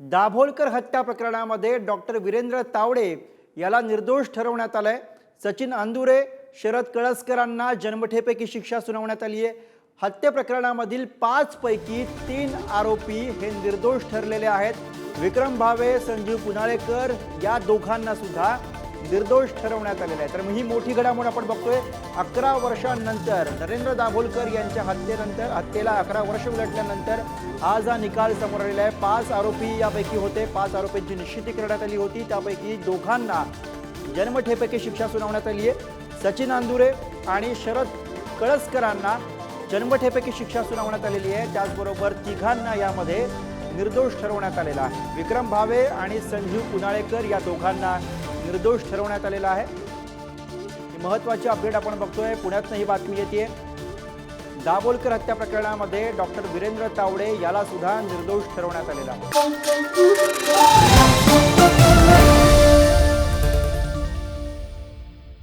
दाभोलकर हत्या प्रकरणामध्ये डॉक्टर वीरेंद्र तावडे याला निर्दोष ठरवण्यात आलंय. सचिन अंदुरे शरद कळसकरांना जन्मठेपेकी शिक्षा सुनावण्यात आली आहे. हत्या प्रकरणामधील पाचपैकी तीन आरोपी हे निर्दोष ठरलेले आहेत. विक्रम भावे संजीव पुनाळेकर या दोघांना सुद्धा निर्दोष ठरवण्यात आलेला आहे. तर मग ही मोठी घडामोड आपण बघतोय. अकरा वर्षांनंतर नरेंद्र दाभोलकर यांच्या हत्येनंतर हत्येला अकरा वर्ष उलटल्यानंतर आज हा निकाल समोर आलेला आहे. पाच आरोपी यापैकी होते. पाच आरोपींची निश्चिती करण्यात आली होती. त्यापैकी दोघांना जन्मठेपेकी शिक्षा सुनावण्यात आली आहे. सचिन आंदुरे आणि शरद कळसकरांना जन्मठेपेकी शिक्षा सुनावण्यात आलेली आहे. त्याचबरोबर तिघांना यामध्ये निर्दोष ठरवण्यात आलेला आहे. विक्रम भावे आणि संजीव पुनाळेकर या दोघांना निर्दोष ठरवण्यात आलेला आहे. ही महत्वाची अपडेट आपण बघतोय. पुण्यातनं ही बातमी येते दाभोलकर हत्या प्रकरणामध्ये डॉक्टर वीरेंद्र तावडे याला सुद्धा निर्दोष ठरवण्यात आलेला आहे.